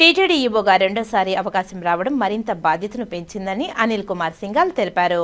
TTD ఈవోగా రెండోసారి అవకాశం రావడం మరింత బాధ్యతను పెంచిందని అనిల్ కుమార్ సింఘాల్ తెలిపారు.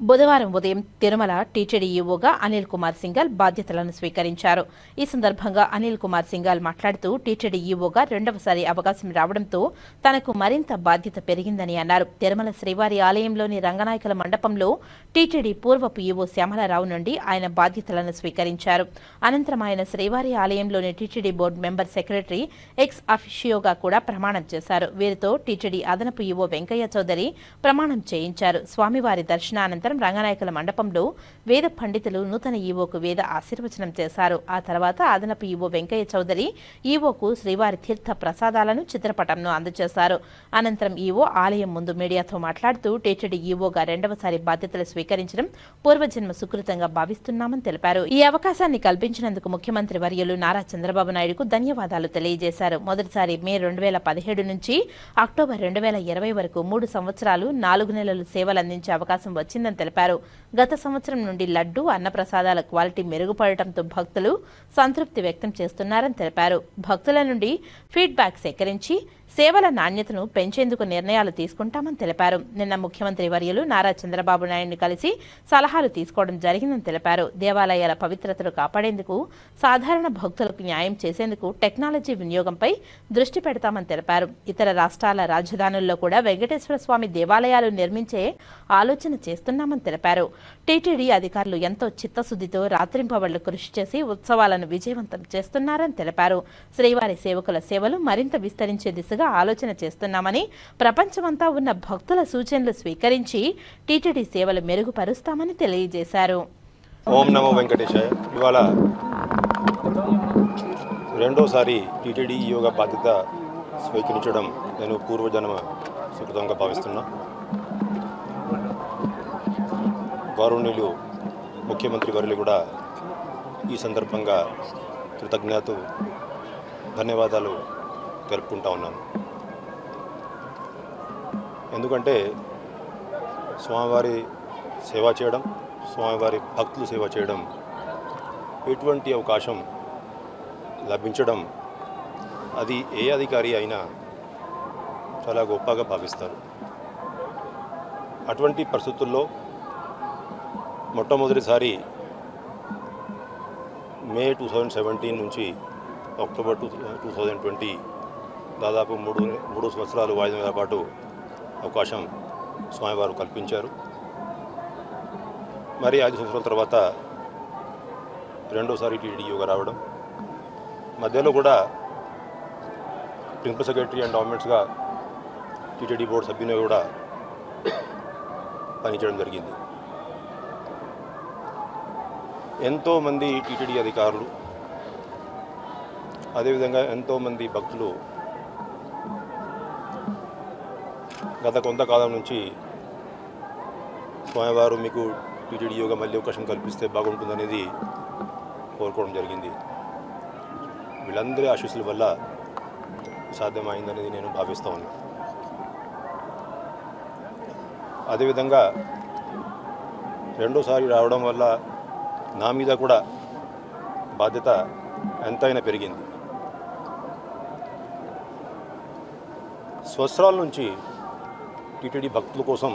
బుధవారం ఉదయం తిరుమల టీటీడీ ఈవోగా అనిల్ కుమార్ సింగల్ బాధ్యతలను స్వీకరించారు. ఈ సందర్భంగా అనిల్ కుమార్ సింగల్ మాట్లాడుతూ టీటీడీ ఈవోగా రెండవసారి అవకాశం రావడంతో తనకు మరింత బాధ్యత పెరిగిందని అన్నారు. తిరుమల శ్రీవారి ఆలయంలోని రంగనాయకుల మండపంలో టీటీడీ పూర్వపు ఈవో శ్యామలరావు నుండి ఆయన బాధ్యతలను స్వీకరించారు. అనంతరం ఆయన శ్రీవారి ఆలయంలోని TTD board member secretary ex అఫిషియోగా కూడా ప్రమాణం చేశారు. వీరితో టీటీడీ అదనపు ఈవో వెంకయ్య చౌదరి ప్రమాణం చేయించారు. స్వామివారి దర్శనానంతరం రంగనాయకుల మండపంలో వేద పండితులు నూతన ఈవోకు వేద ఆశీర్వచనం చేశారు. ఆ తర్వాత అదనపు ఈవో వెంకయ్య చౌదరి ఈవోకు శ్రీవారి తీర్థ ప్రసాదాలను చిత్రపటంను అందజేశారు. అనంతరం ఈవో ఆలయం ముందు మీడియాతో మాట్లాడుతూ టీటీడీ ఈవోగా రెండవసారి బాధ్యతలు స్వీకరించడం పూర్వజన్మ సుకృతంగా భావిస్తున్నామని తెలిపారు. ఈ అవకాశాన్ని కల్పించినందుకు ముఖ్యమంత్రి వర్యులు నారా చంద్రబాబు నాయుడుకు ధన్యవాదాలు తెలియజేశారు. మొదటిసారి మే రెండు వేల పదిహేడు నుంచి అక్టోబర్ రెండు వేల ఇరవై వరకు మూడు సంవత్సరాలు నాలుగు నెలలు సేవలు అందించే అవకాశం వచ్చిందని తెలిపారు. గత సంవత్సరం నుండి లడ్డు అన్నప్రసాదాల క్వాలిటీ మెరుగుపడటంతో భక్తులు సంతృప్తి వ్యక్తం చేస్తున్నారని తెలిపారు. భక్తుల నుండి ఫీడ్బ్యాక్ సేకరించి సేవల నాణ్యతను పెంచేందుకు నిర్ణయాలు తీసుకుంటామని తెలిపారు. నిన్న ముఖ్యమంత్రి వర్యులు నారా చంద్రబాబు నాయుడిని కలిసి సలహాలు తీసుకోవడం జరిగిందని తెలిపారు. దేవాలయాల పవిత్రతను కాపాడేందుకు సాధారణ భక్తులకు న్యాయం చేసేందుకు టెక్నాలజీ వినియోగంపై దృష్టి పెడతామని తెలిపారు. ఇతర రాష్ట్రాల రాజధానుల్లో కూడా వెంకటేశ్వర స్వామి దేవాలయాలు నిర్మించే ఆలోచన చేస్తున్నామని తెలిపారు. టీటీడీ అధికారులు ఎంతో చిత్తశుద్ధితో రాత్రింపవళ్ళు కృషి చేసి ఉత్సవాలను విజయవంతం చేస్తున్నారని తెలిపారు. శ్రీవారి సేవకుల సేవలు మరింత విస్తరించే దిశగా ఆలోచన చేస్తున్నామని ప్రపంచమంతా ఉన్న భక్తుల సూచనలు స్వీకరించి టీటీడీ సేవలు మెరుగుపరుస్తామని తెలియజేశారు. ఓం నమో వెంకటేశాయ. ఇవాళ రెండోసారి టీటీడీ యోగా బాధ్యత స్వీకరించడం నేను పూర్వజన్మ సుకృతంగా భావిస్తున్నా. గౌరవనీయులు ముఖ్యమంత్రి వర్యులు కూడా ఈ సందర్భంగా కృతజ్ఞత ధన్యవాదాలు తెలుపుకుంటా ఉన్నాను. ఎందుకంటే స్వామివారి సేవ చేయడం స్వామివారి భక్తులు సేవ చేయడం ఎటువంటి అవకాశం లభించడం అది ఏ అధికారి అయినా చాలా గొప్పగా భావిస్తారు. అటువంటి పరిస్థితుల్లో మొట్టమొదటిసారి మే టూ థౌజండ్ సెవెంటీన్ నుంచి October to two thousand twenty దాదాపు మూడు మూడు సంవత్సరాలు వాయిదా పాటు అవకాశం స్వామివారు కల్పించారు. మరి ఐదు సంవత్సరాల తర్వాత రెండోసారి టీడీ రావడం. మధ్యలో కూడా ప్రిన్సిపల్ సెక్రటరీ అండ్ గవర్నమెంట్స్గా టీటీడీ బోర్డు సభ్యునిగా కూడా పనిచేయడం జరిగింది. ఎంతోమంది టీటీడీ అధికారులు అదేవిధంగా ఎంతోమంది భక్తులు గత కొంతకాలం నుంచి స్వామివారు మీకు టీటీడీ యోగా మళ్ళీ అవకాశం కల్పిస్తే బాగుంటుందనేది కోరుకోవడం జరిగింది. వీళ్ళందరి ఆశీస్సుల వల్ల సాధ్యమైందనేది నేను భావిస్తూ ఉన్నాను అదేవిధంగా రెండోసారి రావడం వల్ల నా మీద కూడా బాధ్యత ఎంతైనా పెరిగింది. స్వస్రాల నుంచి టీటీడీ భక్తుల కోసం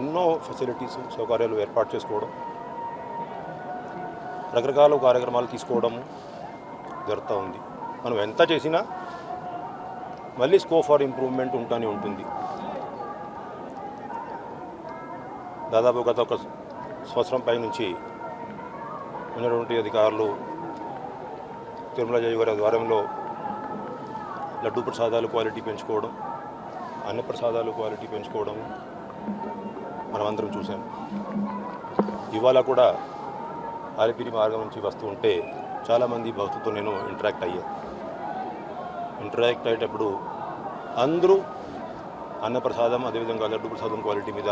ఎన్నో ఫెసిలిటీస్ సౌకర్యాలు ఏర్పాటు చేసుకోవడం రకరకాల కార్యక్రమాలు తీసుకోవడం జరుగుతూ ఉంది. మనం ఎంత చేసినా మళ్ళీ స్కోప్ ఫర్ ఇంప్రూవ్మెంట్ ఉంటూనే ఉంటుంది. దాదాపు గత ఒక సంవత్సరం పై నుంచి ఉన్నటువంటి అధికారులు తిరుమల జయవారి ఆధ్వర్యంలో ద్వారంలో ప్రసాదాలు క్వాలిటీ పెంచుకోవడం అన్న ప్రసాదాలు క్వాలిటీ పెంచుకోవడం మనమందరం చూసాం ఇవాళ కూడా ఆలిపిరి మార్గం నుంచి వస్తూ ఉంటే చాలామంది భక్తులతో నేను ఇంటరాక్ట్ అయ్యా. ఇంటరాక్ట్ అయ్యేటప్పుడు అందరూ అన్నప్రసాదం అదేవిధంగా లడ్డు ప్రసాదం క్వాలిటీ మీద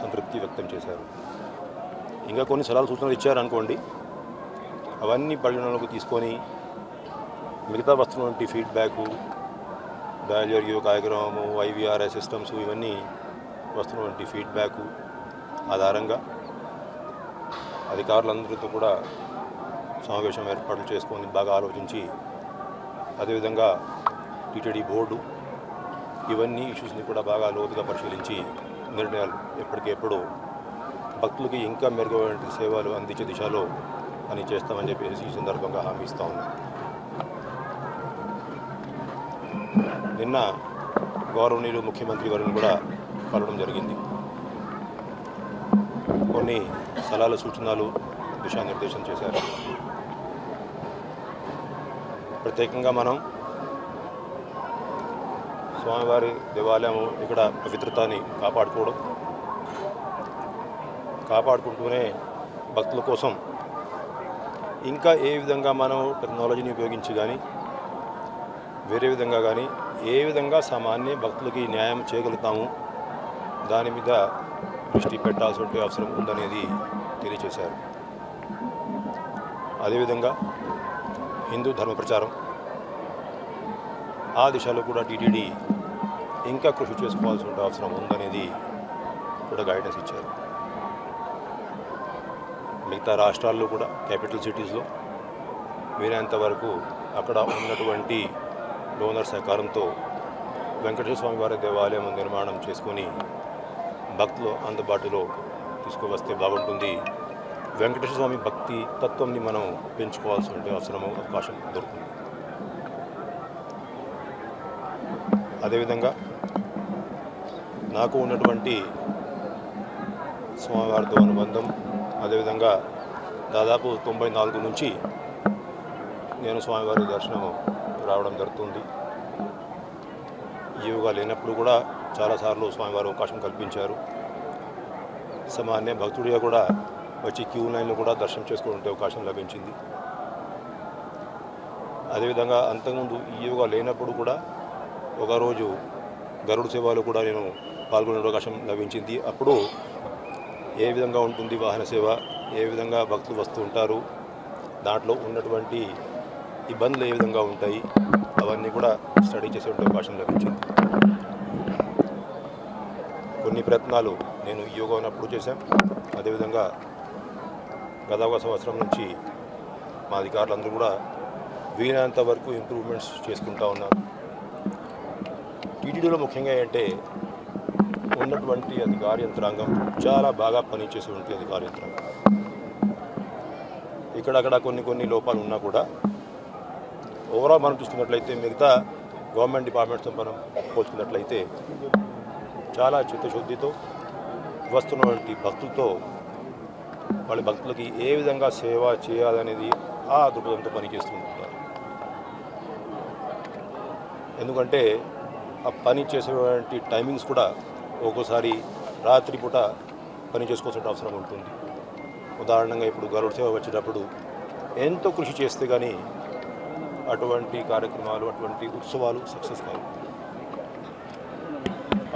సంతృప్తి వ్యక్తం చేశారు. ఇంకా కొన్ని సలహాలు సూచనలు ఇచ్చారనుకోండి అవన్నీ పరిగణలోకి తీసుకొని మిగతా వస్తున్నటువంటి ఫీడ్బ్యాకు డయల్ కార్యక్రమము ఐవీఆర్ఐ సిస్టమ్స్ ఇవన్నీ వస్తున్నటువంటి ఫీడ్బ్యాక్ ఆధారంగా అధికారులందరితో కూడా సమావేశం ఏర్పాట్లు చేసుకొని బాగా ఆలోచించి అదేవిధంగా టీటీడీ బోర్డు ఇవన్నీ ఇష్యూస్ని కూడా బాగా లోతుగా పరిశీలించి నిర్ణయాలు ఎప్పటికెప్పుడు భక్తులకి ఇంకా మెరుగైన సేవలు అందించే దిశలో పని చేస్తామని చెప్పేసి ఈ సందర్భంగా హామీ ఇస్తా ఉన్నాను నిన్న గౌరవనీయులు ముఖ్యమంత్రి గారిని కూడా కలవడం జరిగింది. కొన్ని సలహాలు సూచనలు దిశానిర్దేశం చేశారు. ప్రత్యేకంగా మనం స్వామివారి దేవాలయం ఇక్కడ పవిత్రతని కాపాడుకోవడం కాపాడుకుంటూనే భక్తుల కోసం ఇంకా ఏ విధంగా మనం టెక్నాలజీని ఉపయోగించి కానీ వేరే విధంగా కానీ ఏ విధంగా సామాన్య భక్తులకి న్యాయం చేయగలుగుతాము? దాని మీద దృష్టి పెట్టాల్సిన అవసరం ఉందనేది తెలియచేశారు. అదేవిధంగా హిందూ ధర్మ ప్రచారం. ఆ దిశలో కూడా టీటీడీ ఇంకా కృషి చేసుకోవాల్సిన అవసరం ఉందనేది కూడా గైడెన్స్ ఇచ్చారు. మిగతా రాష్ట్రాల్లో కూడా క్యాపిటల్ సిటీస్లో వీలైనంత వరకు అక్కడ ఉన్నటువంటి డోనర్ సహకారంతో వెంకటేశ్వర స్వామి వారి దేవాలయం నిర్మాణం చేసుకొని భక్తులు అందుబాటులో తీసుకువస్తే బాగుంటుంది. వెంకటేశ్వర స్వామి భక్తి తత్వంని మనం పెంచుకోవాల్సిన అవసరం అవకాశం దొరుకుతుంది. అదేవిధంగా నాకు ఉన్నటువంటి స్వామివారితో అనుబంధం అదేవిధంగా దాదాపు తొంభై నాలుగు నుంచి నేను స్వామివారి దర్శనం రావడం జరుగుతుంది. ఈవుగా లేనప్పుడు కూడా చాలాసార్లు స్వామివారు అవకాశం కల్పించారు. సామాన్య భక్తుడిగా కూడా వచ్చి క్యూ లైన్లు కూడా దర్శనం చేసుకునే అవకాశం లభించింది. అదేవిధంగా అంతకుముందు ఈవుగా లేనప్పుడు కూడా ఒకరోజు గరుడు సేవలో కూడా నేను పాల్గొనే అవకాశం లభించింది. అప్పుడు ఏ విధంగా ఉంటుంది వాహన సేవ? ఏ విధంగా భక్తులు వస్తూ ఉంటారు? దాంట్లో ఉన్నటువంటి ఇబ్బందులు ఏ విధంగా ఉంటాయి? అవన్నీ కూడా స్టడీ చేసే అవకాశం లభించింది. కొన్ని ప్రయత్నాలు నేను యోగా ఉన్నప్పుడు చేశాను అదేవిధంగా గత ఒక సంవత్సరం నుంచి మా అధికారులందరూ కూడా వీలైనంత వరకు ఇంప్రూవ్మెంట్స్ చేసుకుంటా ఉన్నారు టీటీడీలో ముఖ్యంగా ఏంటంటే ఉన్నటువంటి అధికార యంత్రాంగం చాలా బాగా పనిచేసేటువంటి అధికార యంత్రాంగం. ఇక్కడక్కడ కొన్ని కొన్ని లోపాలు ఉన్నా కూడా ఓవరాల్ మనం చూసుకున్నట్లయితే మిగతా గవర్నమెంట్ డిపార్ట్మెంట్స్తో మనం పోల్చుకున్నట్లయితే చాలా చిత్తశుద్ధితో వస్తున్నటువంటి భక్తులతో వాళ్ళ భక్తులకి ఏ విధంగా సేవ చేయాలనేది ఆ దృక్పథంతో పనిచేస్తుంటారు ఎందుకంటే ఆ పని చేసేటువంటి టైమింగ్స్ కూడా ఒక్కోసారి రాత్రిపూట పని చేసుకోవాల్సిన అవసరం ఉంటుంది. ఉదాహరణగా ఇప్పుడు గరుడ సేవ వచ్చేటప్పుడు ఎంతో కృషి చేస్తే కానీ అటువంటి కార్యక్రమాలు అటువంటి ఉత్సవాలు సక్సెస్ కావు.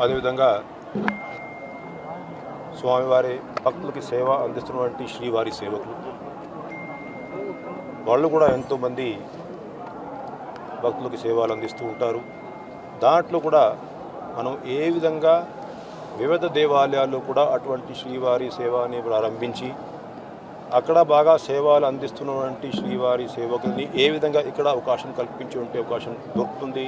అదేవిధంగా స్వామివారి భక్తులకి సేవ అందిస్తున్నటువంటి శ్రీవారి సేవకులు. వాళ్ళు కూడా ఎంతోమంది భక్తులకి సేవలు అందిస్తూ ఉంటారు. దాంట్లో కూడా మనం ఏ విధంగా వివిధ దేవాలయాల్లో కూడా అటువంటి శ్రీవారి సేవని ప్రారంభించి అక్కడ బాగా సేవలు అందిస్తున్నటువంటి శ్రీవారి సేవకుల్ని ఏ విధంగా ఇక్కడ అవకాశం కల్పించి ఉంటే అవకాశం దొరుకుతుంది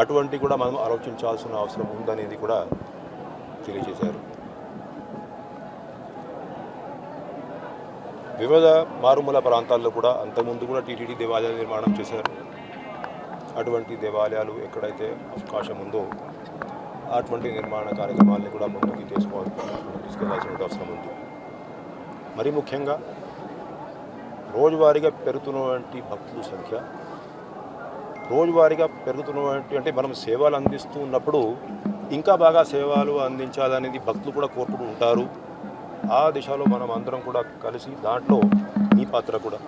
అటువంటి కూడా మనం ఆలోచించాల్సిన అవసరం ఉందనేది కూడా తెలియజేశారు. వివిధ మారుమూల ప్రాంతాల్లో కూడా అంతకుముందు కూడా టీటీడీ దేవాలయాలు నిర్మాణం చేశారు. అటువంటి దేవాలయాలు ఎక్కడైతే అవకాశం ఉందో అటువంటి నిర్మాణ కార్యక్రమాల్ని కూడా ముందుకు తీసుకోవాలి తీసుకెళ్ళాల్సిన అవసరం ఉంది. మరి ముఖ్యంగా రోజువారీగా పెరుగుతున్నటువంటి భక్తుల సంఖ్య రోజువారీగా పెరుగుతున్నటువంటి అంటే మనం సేవలు అందిస్తూ ఉన్నప్పుడు ఇంకా బాగా సేవలు అందించాలనేది భక్తులు కూడా కోరుకుంటూ ఉంటారు. ఆ దిశలో మనం అందరం కూడా కలిసి దాంట్లో మీ పాత్ర కూడా.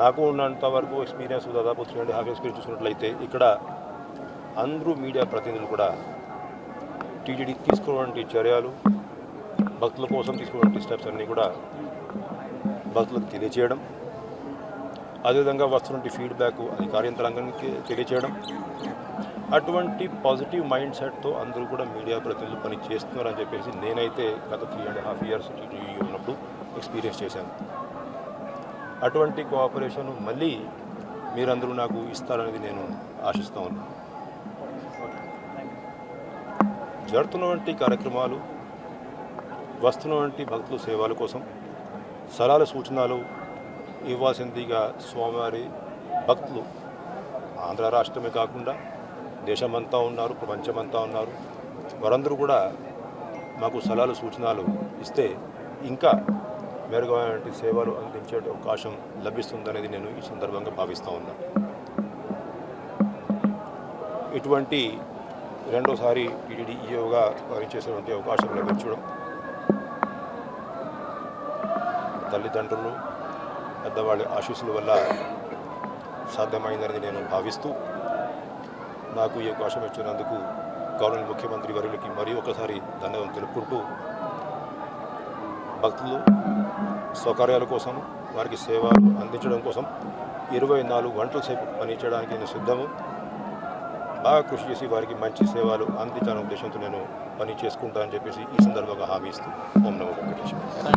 నాకు ఉన్నంత వరకు ఎక్స్పీరియన్స్ దాదాపు త్రీ అండ్ హాఫ్ ఎక్స్పీరియన్స్ చూసినట్లయితే ఇక్కడ అందరూ మీడియా ప్రతినిధులు కూడా టీటీడీ తీసుకున్నటువంటి చర్యలు భక్తుల కోసం తీసుకున్నటువంటి స్టెప్స్ అన్నీ కూడా భక్తులకు తెలియచేయడం. అదేవిధంగా వస్తున్నటువంటి ఫీడ్బ్యాక్ అది కార్యంత్రాంగానికి తెలియచేయడం. అటువంటి పాజిటివ్ మైండ్ సెట్తో అందరూ కూడా మీడియా ప్రతినిధులు పని చేస్తున్నారని చెప్పేసి నేనైతే గత three and half years TTD ఉన్నప్పుడు ఎక్స్పీరియన్స్ చేశాను. అటువంటి కోఆపరేషన్ మళ్ళీ మీరందరూ నాకు ఇస్తారనేది నేను ఆశిస్తూ ఉన్నాను. జరుగుతున్నటువంటి కార్యక్రమాలు వస్తున్నటువంటి భక్తుల సేవల కోసం సలహాల సూచనలు ఇవ్వాల్సిందిగా స్వామివారి భక్తులు ఆంధ్ర రాష్ట్రమే కాకుండా దేశమంతా ఉన్నారు ప్రపంచమంతా ఉన్నారు. వారందరూ కూడా మాకు సలహాలు సూచనలు ఇస్తే ఇంకా మెరుగైనటువంటి సేవలు అందించే అవకాశం లభిస్తుందనేది నేను ఈ సందర్భంగా భావిస్తూ ఉన్నాను ఇటువంటి రెండోసారి టీటీడీ ఈయోగా పనిచేసేటువంటి అవకాశం లభించడం తల్లిదండ్రులు పెద్దవాళ్ళ ఆశీస్సుల వల్ల సాధ్యమైందని నేను భావిస్తూ నాకు ఈ అవకాశం ఇచ్చినందుకు గౌరవ ముఖ్యమంత్రి వర్యులకి మరీ ఒకసారి ధన్యవాదం తెలుపుకుంటూ భక్తులు సౌకర్యాల కోసం వారికి సేవలు అందించడం కోసం ఇరవై నాలుగు గంటల సేపు పనిచేయడానికి నేను సిద్ధము. బాగా కృషి చేసి వారికి మంచి సేవలు అందించాలనే ఉద్దేశంతో నేను పని చేసుకుంటానని చెప్పేసి ఈ సందర్భంగా హామీ ఇస్తూ ఓం నమో వెంకటేశ్వర